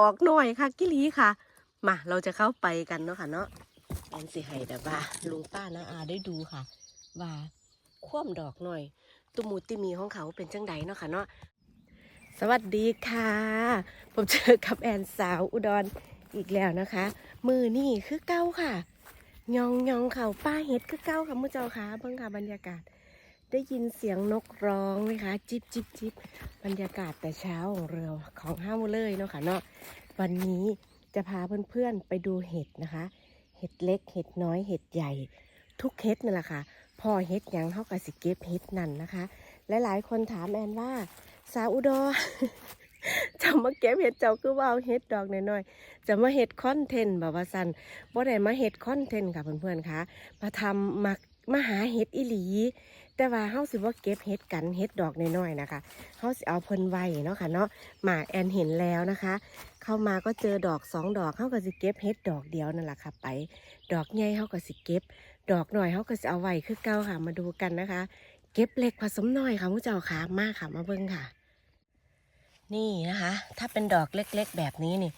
ออกหน่อยค่ะ กิลีค่ะ มาเราจะเข้าไปกันเนาะค่ะเนาะแอนสิให้แบบว่าลุงป้านะอาได้ดูค่ะ ว่าคว่ำดอกหน่อย ตุมูติมีของเขาเป็นจังใดเนาะค่ะเนาะสวัสดีค่ะ ผมเจอกับแอนสาวอุดรอีกแล้วนะคะ มือนี่คือเก้าค่ะยองยองเขาป้าเฮ็ดคือเก้าค่ะมือเจ้าค่ะเบิ่งค่ะบรรยากาศ ได้ยินเสียงนกร้องไหมคะจิบจิบจิบบรรยากาศแต่เช้าของเรือของห้าวเลยเนาะค่ะเนาะวันนี้จะพาเพื่อนๆไปดูเห็ดนะคะ เห็ดเล็ก เห็ดน้อยเห็ดใหญ่ ทุกเห็ดนั่นแหละค่ะพอเห็ดยังเท่ากับสิเก็บเห็ดนั่นนะคะและหลายคนถามแอนว่า สาวอุดรจะมาเก็บเห็ดเจ้าคือว่าเอาเห็ดดอกน้อยๆ จะมาเห็ดคอนเทนต์แบบว่าสันบ่ได้มาเห็ดคอนเทนต์ค่ะเพื่อนๆคะมาทำมา มาหาเห็ดอีหลี แต่ว่าเฮาสิว่าเก็บเห็ดกันเห็ดดอกน้อยๆนะคะเฮาสิเอาเพิ่นไว้เนาะค่ะเนาะหมาแอนเห็นแล้วนะคะ เข้ามาก็เจอดอกสองดอกเฮาก็สิเก็บเห็ดดอกเดียวนั่นแหละค่ะไป ดอกใหญ่เฮาก็สิเก็บ ดอกหน่อยเฮาก็สิเอาไว้คือเก่าค่ะมาดูกันนะคะ เก็บเล็กผสมน้อยค่ะผู้เจ้าค่ะมากค่ะมาเบิ่งค่ะ นี่นะคะ ถ้าเป็นดอกเล็กๆ แบบนี้นี่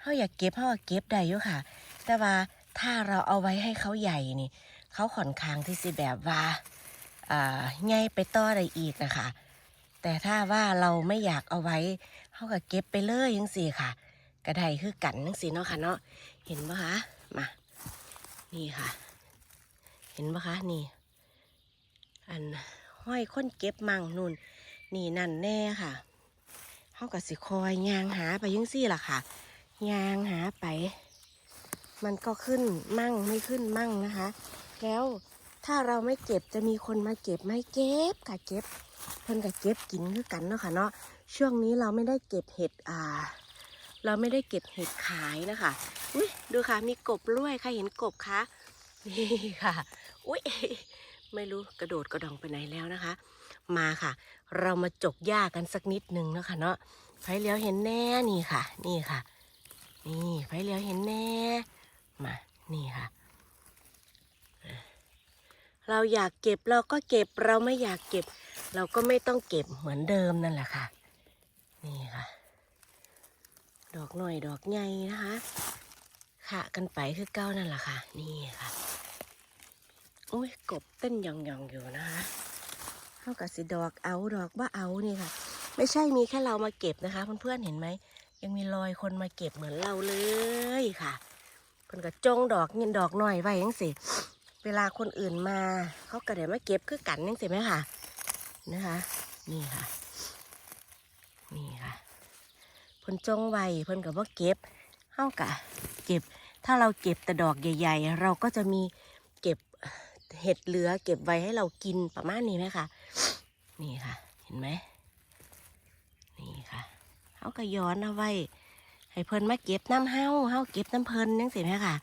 เฮาอยากเก็บเฮาก็เก็บได้อยู่ค่ะ แต่ว่าถ้าเราเอาไว้ให้เขาใหญ่นี่ เขาค่อนข้างที่สิแบบว่าอ่าใหญ่ไปต่ออะได้อีกนะคะ แต่ถ้าว่าเราไม่อยากเอาไว้เขาก็เก็บไปเลยยังสี่ค่ะ กระไดคือกันยังสี่เนาะค่ะเนาะเห็นปะคะมานี่ค่ะ เห็นปะคะนี่ อันห้อยค้นเก็บมั่งนู่นนี่นั่นแน่ค่ะเขาก็สิคอยยางหาไปยังสี่ล่ะค่ะยางหาไป มันก็ขึ้นมั่งไม่ขึ้นมั่งนะคะ แล้วถ้าเราไม่เก็บจะมีคนมาเก็บไหมเก็บค่ะเก็บเพิ่นกับเก็บกินคือกันเนาะค่ะเนาะช่วงนี้เราไม่ได้เก็บเห็ดอ่า เราไม่ได้เก็บเห็ดขายนะคะอุ้ยดูค่ะมีกบด้วยใครเห็นกบคะนี่ค่ะ อุ้ยไม่รู้กระโดดกระดองไปไหนแล้วนะคะ มาค่ะ เรามาจกหญ้ากันสักนิดนึงเนาะค่ะเนาะไฟเลี้ยวเห็นแน่นี่ค่ะ นี่ค่ะ นี่ไฟเลี้ยวเห็นแน่มานี่ค่ะ เราอยากเก็บเราก็เก็บเราไม่อยากเก็บ เราก็ไม่ต้องเก็บเหมือนเดิมนั่นแหละค่ะ นี่ค่ะ ดอกหน่อยดอกใหญ่นะคะค่ะกันไปคือเก้านั่นแหละค่ะ นี่ค่ะโอ้ยกบเต้นยองๆอยู่นะคะเท่ากับสิดอกเอาดอกว่าเอานี่ค่ะ ไม่ใช่มีแค่เรามาเก็บนะคะเพื่อนๆเห็นไหมยังมีรอยคนมาเก็บเหมือนเราเลยค่ะเพิ่นก็จงดอกเงินดอกหน่อยไว้ยังสิ เวลาคนอื่นมาเขาก็เดี๋ยวมาเก็บคือกันนี่เสิไหมค่ะนะคะ นี่ค่ะ นี่ค่ะเพิ่นจงไว้เพิ่นกับว่าเก็บเฮากะเก็บ ถ้าเราเก็บแต่ดอกใหญ่ ๆ เราก็จะมีเก็บเห็ดเหลือ เก็บไว้ให้เรากินประมาณนี้ไหมคะนี่ค่ะ เห็นไหมนี่ค่ะเฮาก็ย้อนเอาไว้ให้เพิ่นมาเก็บน้ำเฮาเฮาเก็บน้ำเพิ่นนั่งสิไหมค่ะ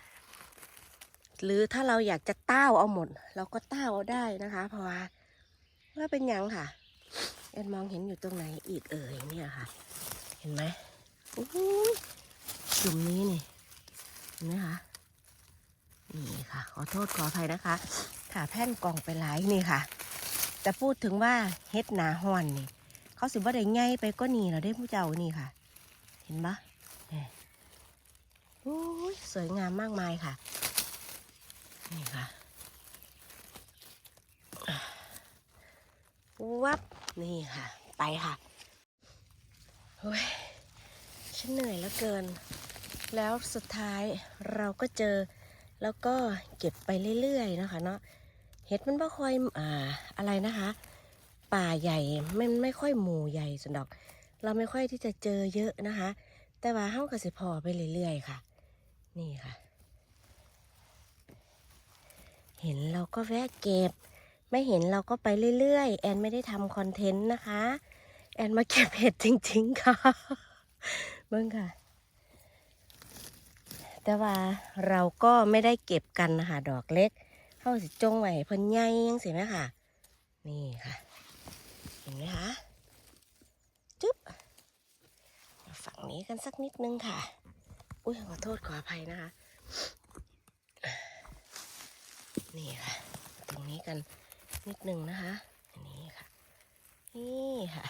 หรือถ้าเราอยากจะเต้าเอาหมด เราก็เต้าเอาได้นะคะ เพราะว่าว่าเป็นยังค่ะแอนมองเห็นอยู่ตรงไหนอีกเอ่ยเนี่ยค่ะ เห็นไหมอู้หูจุ่มนี้นี่เห็นไหมคะนี่ค่ะ ขอโทษขออภัยนะคะค่ะแผ่นกล่องไปหลายนี่ค่ะ แต่พูดถึงว่าเฮ็ดหนาฮอนนี่ เขาสิว่าได้ง่ายไปก็นี่เราได้ผู้เจ้านี่ค่ะ เห็นปะเนี่ยโอ้ยสวยงามมากมายค่ะ นี่ค่ะวับนี่ค่ะ ไปค่ะโอ้ยฉันเหนื่อยแล้วเกิน แล้วสุดท้ายเราก็เจอ แล้วก็เก็บไปเรื่อยๆนะคะเนาะเห็ดมันไม่ค่อยอ่าอะไรนะคะ ป่าใหญ่มันไม่ค่อยหมู่ใหญ่สุดดอก เราไม่ค่อยที่จะเจอเยอะนะคะ แต่ว่าเฮ้ากับสิพอไปเรื่อยๆค่ะ นี่ค่ะ เห็นเราก็แวะเก็บ ไม่เห็นเราก็ไปเรื่อยๆ แอนไม่ได้ทำคอนเทนต์นะคะ แอนมาเก็บเห็ดจริง ๆ ค่ะเบิ่งค่ะ แต่ว่าเราก็ไม่ได้เก็บกันนะคะดอกเล็กเข้าสิจงไว้ให้เพิ่นใหญ่ยังสิไหมค่ะ นี่ค่ะ เห็นไหมคะจุ๊บฝั่งนี้กันสักนิดนึงค่ะ อุ้ยขอโทษขออภัยนะคะ นี่ค่ะ ตรงนี้กันนิดนึงนะคะ อันนี้ค่ะ นี่ค่ะ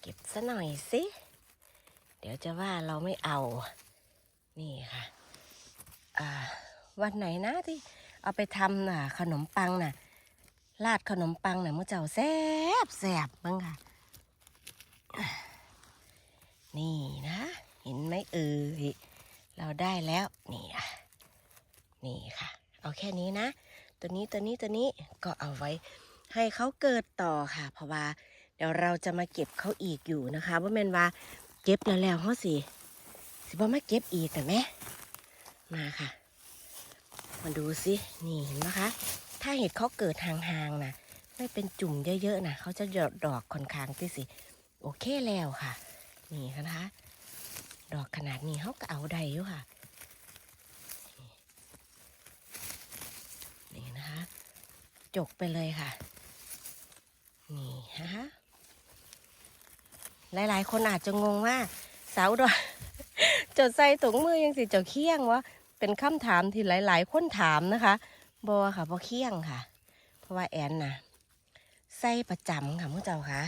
เก็บซะหน่อยสิ เดี๋ยวจะว่าเราไม่เอา นี่ค่ะ อ่า วันไหนนะที่เอาไปทำน่ะ ขนมปังน่ะ ราดขนมปังน่ะมื่อเจ้าแซบแซบบ้างค่ะ นี่นะ เห็นไหมเอ่ยเราได้แล้ว นี่อะนี่ค่ะ เอาแค่นี้นะ ตัวนี้ตัวนี้ตัวนี้ก็เอาไว้ให้เขาเกิดต่อค่ะ เพราะว่าเดี๋ยวเราจะมาเก็บเขาอีกอยู่นะคะว่าแมนว่าเก็บแล้วแล้วเขาสิสิบ่มาเก็บอีกแต่แม่มาค่ะ มาดูสินี่เห็นไหมคะถ้าเห็ดเขาเกิดห่างๆนะไม่เป็นจุ่มเยอะๆนะเขาจะหยดดอกค่อนข้างที่สิโอเคแล้วค่ะ นี่นะคะ ดอกขนาดนี้เขาก็เอาได้อยู่ค่ะ นี่นะคะ จกไปเลยค่ะ นี่ฮะหลายๆ คนอาจจะงงว่า สาวดอยจดใส่ถุงมือยังสิจ้าเคียงวะเป็นคำถามที่หลาย ๆ คนถามนะคะบอค่ะบอเคียงค่ะ เพราะว่าแอนน่ะใส่ประจำค่ะมุเจ้าค่ะ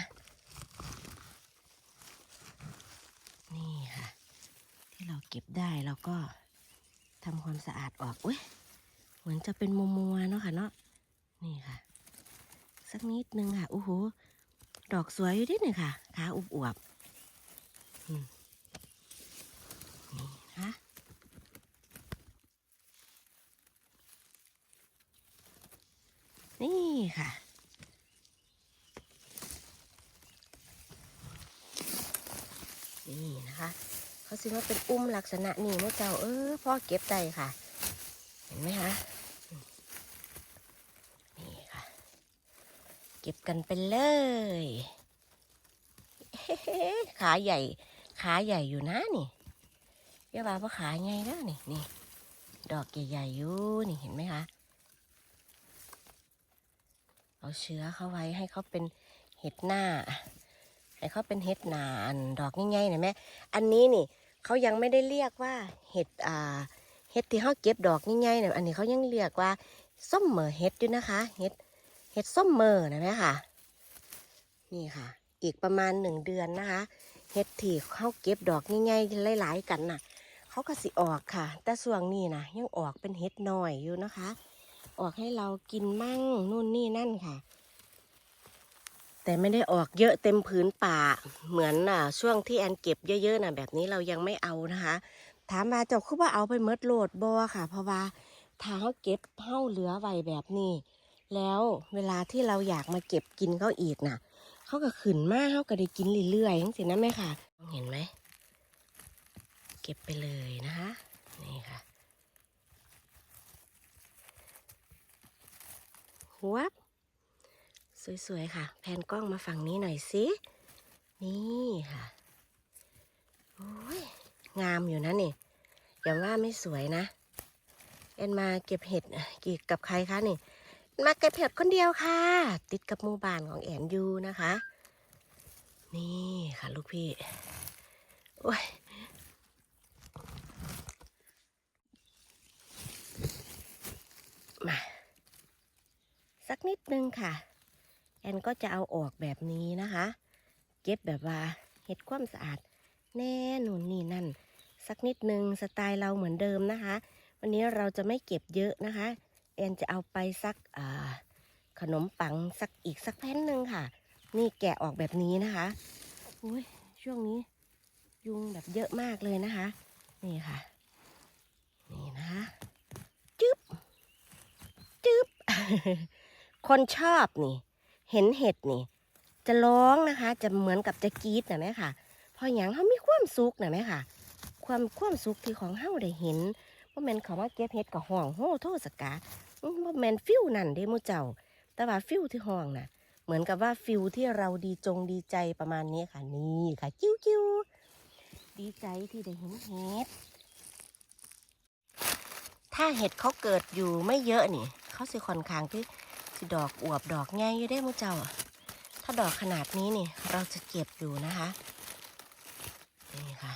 นี่ค่ะ ที่เราเก็บได้เราก็ทำความสะอาดออกอุ้ยเหมือนจะเป็นมัวมัวๆเนาะค่ะเนาะ นี่ค่ะ สักนิดนึงค่ะโอ้โหดอกสวยอยู่ดิเนี่ยค่ะขาอุบอวบๆนี่นะนี่ค่ะนี่นะคะเขาสิว่าเป็นอุ้มลักษณะนี่เมื่อเจ้าเออพ่อเก็บได้ค่ะ เห็นไหมคะอืมนี่ค่ะ เกันไปเลย ขาใหญ่ ขาใหญ่อยู่นะนี่ยกว่าว่าขาใหญ่แล้วนี่นี่ ดอกใหญ่ๆอยู่นี่เห็นไหมคะเอาเชื้อเข้าไว้ให้เขาเป็นเห็ดหน้า ให้เขาเป็นเห็ดหนาอันดอกง่ายๆนะแม่อันนี้นี่เขายังไม่ได้เรียกว่าเห็ดอ่าเห็ดที่เขาเก็บดอกง่ายๆเนี่ยอันนี้เขายังเรียกว่าส้มเหมอเห็ดอยู่นะคะ เห็ด เห็ดส้มเมอนะแม่ค่ะ นี่ค่ะ อีกประมาณหนึ่งเดือนนะคะ เห็ดที่เขาเก็บดอกง่ายๆหลายๆกันน่ะ เขาก็สิออกค่ะ แต่ส่วงนี้นะยังออกเป็นเห็ดหน่อยอยู่นะคะ ออกให้เรากินมั่งนู่นนี่นั่นค่ะ แต่ไม่ได้ออกเยอะเต็มผืนป่า เหมือนอะช่วงที่แอนเก็บเยอะๆน่ะแบบนี้เรายังไม่เอานะคะ ถามมาเจ้าคือว่าเอาไปเมดโหลดบอค่ะ เพราะว่าถ้าเขาเก็บเท่าเหลือไว้แบบนี้ แล้วเวลาที่เราอยากมาเก็บกินเขาอีกน่ะ เขาก็ขึ้นมากเขาก็ได้กินเรื่อยๆจังสินะแม่ค่ะ เห็นไหม เก็บไปเลยนะคะ นี่ค่ะหัวบสวยๆค่ะ แพนกล้องมาฝั่งนี้หน่อยสิ นี่ค่ะ โอ้ย งามอยู่นะนี่อย่าว่าไม่สวยนะ เอ็นมาเก็บเห็ดกี่กับใครคะนี่ มาเก็บเห็ดคนเดียวค่ะ ติดกับหมู่บ้านของแอนยูนะคะ นี่ค่ะลูกพี่โอ้ยมาสักนิดนึงค่ะ แอนก็จะเอาออกแบบนี้นะคะ เก็บแบบว่าเห็ดความสะอาด แน่นูนนี่นั่น สักนิดนึงสไตล์เราเหมือนเดิมนะคะ วันนี้เราจะไม่เก็บเยอะนะคะ แอนจะเอาไปสักขนมปังสักอีกสักแผ่นหนึ่งค่ะ นี่แกะออกแบบนี้นะคะอุ้ยช่วงนี้ยุงแบบเยอะมากเลยนะคะ นี่ค่ะ นี่นะคะจึ๊บจึ๊บคนชอบนี่ เห็นเห็ดนี่ จะร้องนะคะ จะเหมือนกับจะกรี๊ดนะแม่ค่ะพออย่างเขามีความสุขนะแม่ค่ะ ความความสุขที่ของเฮาได้เห็นว่าแมนเขามาเก็บเห็ดกับห้องโหโทษสกา ว่าแมนฟิวนั่นเด้มูเจ้า แต่ว่าฟิวที่ห้องน่ะ เหมือนกับว่าฟิวที่เราดีจงดีใจประมาณนี้ค่ะนี่ค่ะกิ้วกิ้วดีใจที่ได้เห็นเห็ด ถ้าเห็ดเขาเกิดอยู่ไม่เยอะนี่ เขาสิค่อนข้างที่สิดอกอวบดอกง่ายอยู่ได้มูเจ้า ถ้าดอกขนาดนี้นี่ เราจะเก็บอยู่นะคะนี่ค่ะ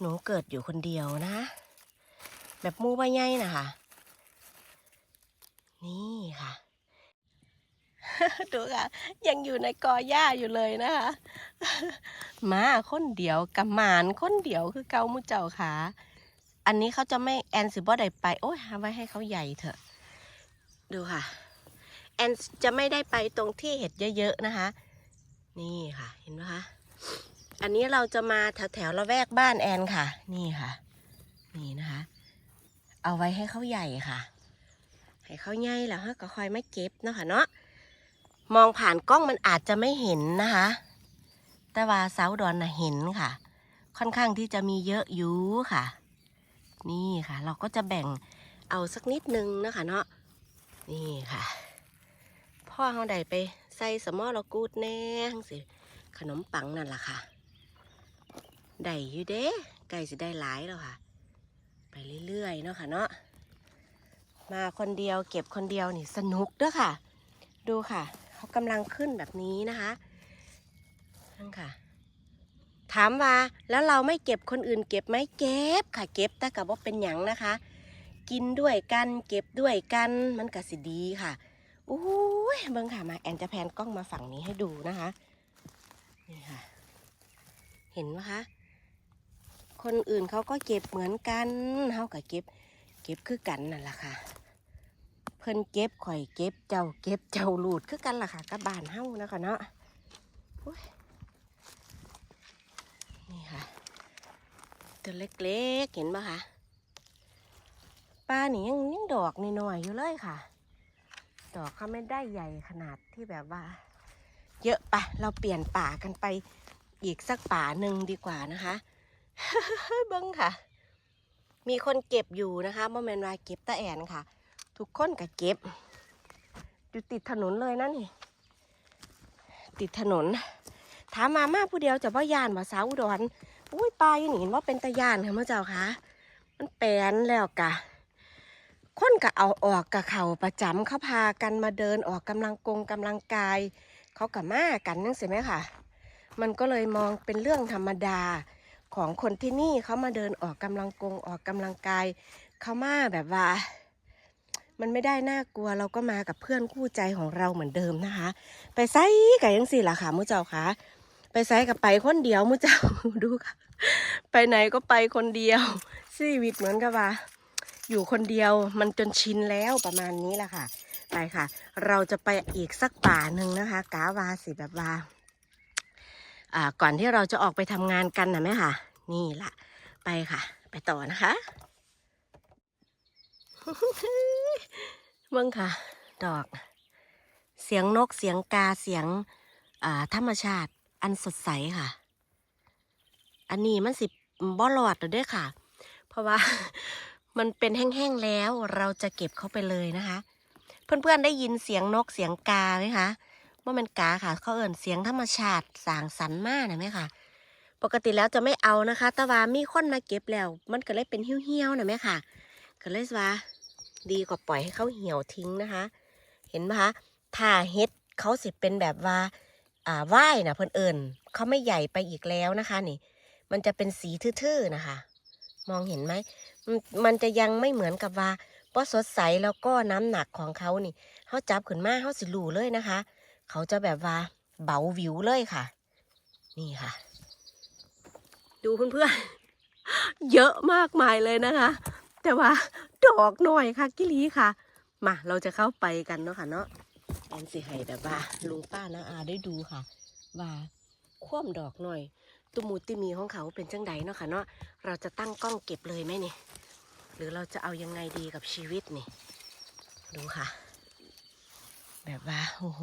หนูเกิดอยู่คนเดียวนะ แบบมูใบใหญ่นะคะ นี่ค่ะ ดูค่ะ ยังอยู่ในกอหญ้าอยู่เลยนะคะมาคนเดียวกับหมานคนเดียวคือเกามุเจ้าขาอันนี้เขาจะไม่แอนสิบ่ได้ไป โอ้ยเอาไว้ให้เขาใหญ่เถอะ ดูค่ะ แอนจะไม่ได้ไปตรงที่เห็ดเยอะๆนะคะ นี่ค่ะ เห็นไหมคะ อันนี้เราจะมาแถวๆละแวกบ้านแอนค่ะ นี่ค่ะ นี่นะคะ เอาไว้ให้เขาใหญ่ค่ะ ให้เขาใหญ่แล้วฮะก็คอยไม่เก็บเนาะค่ะเนาะมองผ่านกล้องมันอาจจะไม่เห็นนะคะ แต่ว่าเสาดอนน่ะเห็นค่ะ ค่อนข้างที่จะมีเยอะอยู่ค่ะ นี่ค่ะ เราก็จะแบ่งเอาสักนิดนึงนะคะเนาะนี่ค่ะ พ่อเขาได้ไปใส่สมอเรากูดแน่จั่งสิขนมปังนั่นล่ะค่ะได้อยู่เด้ไก่สิได้หลายแล้วค่ะ ไปเรื่อยๆเนาะค่ะเนาะ มาคนเดียวเก็บคนเดียวนี่สนุกเด้อค่ะ ดูค่ะ เขากำลังขึ้นแบบนี้นะคะนั่นค่ะ ถามว่าแล้วเราไม่เก็บคนอื่น เก็บไหมเก็บค่ะ เก็บแต่กับว่าเป็นหยังนะคะ กินด้วยกันเก็บด้วยกันมันก็สิดีค่ะอุ้ยเบิ้งค่ะมาแอนจะแพนกล้องมาฝั่งนี้ให้ดูนะคะนี่ค่ะ เห็นไหมคะคนอื่นเขาก็เก็บเหมือนกันเขาก็เก็บเก็บคือกันนั่นแหละค่ะ พิ่นเก็บข่อยเก็บเจ้าเก็บเจ้าลูดคือกันล่ะค่ะกับบ้านเฮ้านะคะเนาะนี่ค่ะ ตัวเล็กๆเห็นปะคะปลานี่ยังยังดอกน้อยๆอยู่เลยค่ะ ดอกเขาไม่ได้ใหญ่ขนาดที่แบบว่า เยอะปะเราเปลี่ยนป่ากันไปอีกสักป่าหนึ่งดีกว่านะคะเบิ้งค่ะ มีคนเก็บอยู่นะคะโมเมนว่าเก็บตะแอนค่ะ ทุกคนก็เก็บ อยู่ติดถนนเลยนะนี่ ติดถนน ถามมามาผู้เดียวจะว่ายานว่าสาวอุดรอุ้ยปลาอยู่นี่เห็นว่าเป็นตะยานค่ะเมื่อเจ้าคะมันแปลนแล้วกะคนก็เอาออกกับเขาประจำเขาพากันมาเดินออกกำลังกงกำลังกาย เขากับมากันนั่งสิไหมค่ะ มันก็เลยมองเป็นเรื่องธรรมดาของคนที่นี่เขามาเดินออกกำลังกงออกกำลังกาย เขามาแบบว่า มันไม่ได้น่ากลัวเราก็มากับเพื่อนคู่ใจของเราเหมือนเดิมนะคะ ไปไซกับยังสี่ล่ะค่ะมุเจ้าคะไปไซกับไปคนเดียวมุเจ้าดูค่ะ ไปไหนก็ไปคนเดียวชีวิตเหมือนกับว่า อยู่คนเดียวมันจนชินแล้วประมาณนี้แหละค่ะ ไปค่ะ เราจะไปอีกสักป่าหนึ่งนะคะ กาวาสิแบบว่าอ่าก่อนที่เราจะออกไปทำงานกันนะแม่ค่ะ นี่ล่ะ ไปค่ะ ไปต่อนะคะ เบิ่งค่ะ ดอก เสียงนกเสียงกาเสียงอ่าธรรมชาติอันสดใสค่ะ อันนี้มันสิบ่หลอดเลยด้วยค่ะ เพราะว่ามันเป็นแห้งๆแล้วเราจะเก็บเขาไปเลยนะคะ เพื่อนๆได้ยินเสียงนกเสียงกาไหมคะว่ามันกาค่ะ เขาเอิ่นเสียงธรรมชาติสางสรรมากนะไหมคะปกติแล้วจะไม่เอานะคะ แต่ว่ามีคนมาเก็บแล้ว มันก็เลยเป็นเหี่ยวๆนะแม่ค่ะ ก็เลยว่า ดีกว่าปล่อยให้เขาเหี่ยวทิ้งนะคะ เห็นไหมคะถ้าเฮ็ดเขาสิเป็นแบบว่าอ่าว่ายนะเพื่อนเอิญเขาไม่ใหญ่ไปอีกแล้วนะคะ นี่ มันจะเป็นสีทื่อๆนะคะ มองเห็นไหมมันจะยังไม่เหมือนกับว่าป้อสดใสแล้วก็น้ำหนักของเขานี่เขาจับขึ้นมาเขาสิรูเลยนะคะ เขาจะแบบว่าเบาวิวเลยค่ะ นี่ค่ะ ดูเพื่อนๆเยอะมากมายเลยนะคะ แต่ว่า ดอกหน่อยค่ะ กิลีค่ะ มาเราจะเข้าไปกันเนาะค่ะเนาะแอนสิให้แบบว่าลุงป้านาอาได้ดูค่ะ ว่าคว่ำดอกหน่อย ตุมูติมีของเขาเป็นจังใดเนาะค่ะเนาะเราจะตั้งกล้องเก็บเลยไหมนี่ หรือเราจะเอายังไงดีกับชีวิตนี่ ดูค่ะ แบบว่าโอ้โห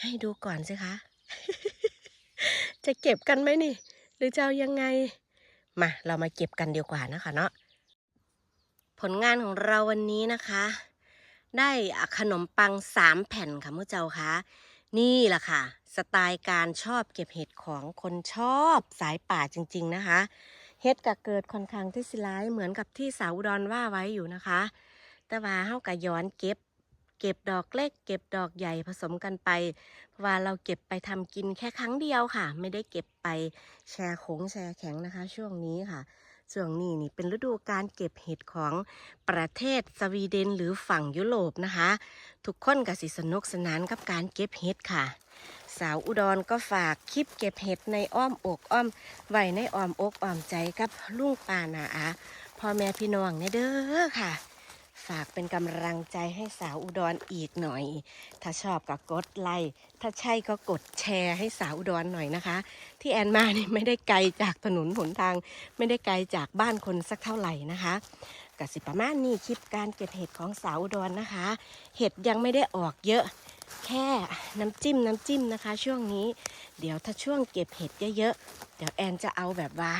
ให้ดูก่อนสิคะ จะเก็บกันไหมนี่ หรือจะเอายังไงมาเรามาเก็บกันดีกว่านะคะเนาะ ผลงานของเราวันนี้นะคะ ได้ขนมปังสามแผ่นค่ะมื่อเจ้าคะนี่แหละค่ะ สไตล์การชอบเก็บเห็ดของคนชอบสายป่าจริง ๆนะคะ เห็ดก็เกิดค่อนข้างที่สิร้ายเหมือนกับที่สาวอุดอนว่าไว้อยู่นะคะ แต่ว่าเฮาก็ย้อนเก็บ เก็บดอกเล็ก เก็บดอกใหญ่ผสมกันไปเพราะว่าเราเก็บไปทำกินแค่ครั้งเดียวค่ะ ไม่ได้เก็บไปแชร์ขงแชร์แข็งนะคะ ช่วงนี้ค่ะ ช่วงนี้นี่เป็นฤดูการเก็บเห็ดของประเทศสวีเดนหรือฝั่งยุโรปนะคะ ทุกคนก็สิสนุกสนานกับการเก็บเห็ดค่ะ สาวอุดรก็ฝากคลิปเก็บเห็ดในอ้อมอกอ้อมไว้ในอ้อมอกอ้อมใจกับลุงป่านาอาพ่อแม่พี่น้องในเด้อค่ะ ฝากเป็นกำลังใจให้สาวอุดรอีกหน่อย ถ้าชอบก็กดไลค์ ถ้าใช่ก็กดแชร์ให้สาวอุดรหน่อยนะคะ ที่แอนมานี่ไม่ได้ไกลจากถนนหนทาง ไม่ได้ไกลจากบ้านคนสักเท่าไหร่นะคะกสิประมาณนี้คลิปการเก็บเห็ดของสาวอุดรนะคะ เห็ดยังไม่ได้ออกเยอะแค่น้ำจิ้มน้ำจิ้มนะคะ ช่วงนี้ เดี๋ยวถ้าช่วงเก็บเห็ดเยอะๆ เดี๋ยวแอนจะเอาแบบว่า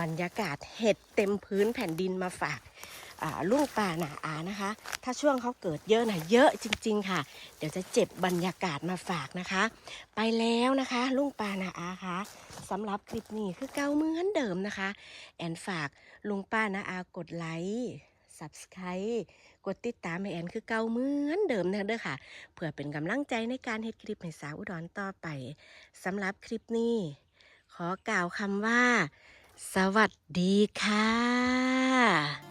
บรรยากาศเห็ดเต็มพื้นแผ่นดินมาฝาก ลุงป่าหนาอานะคะ ถ้าช่วงเขาเกิดเยอะนะเยอะจริง ๆ ค่ะ เดี๋ยวจะเจ็บบรรยากาศมาฝากนะคะ ไปแล้วนะคะลุงป่าหนาอาคะสำหรับคลิปนี้คือเก่าเหมือนเดิมนะคะ แอนฝากลุงป้านาอากดไลค์ subscribe กดติดตามให้แอนคือเก่าเหมือนเดิมนะเด้อค่ะ เพื่อเป็นกำลังใจในการเฮ็ดคลิปให้สาวอุดรต่อไปสำหรับคลิปนี้ ขอกล่าวคำว่า สวัสดีค่ะ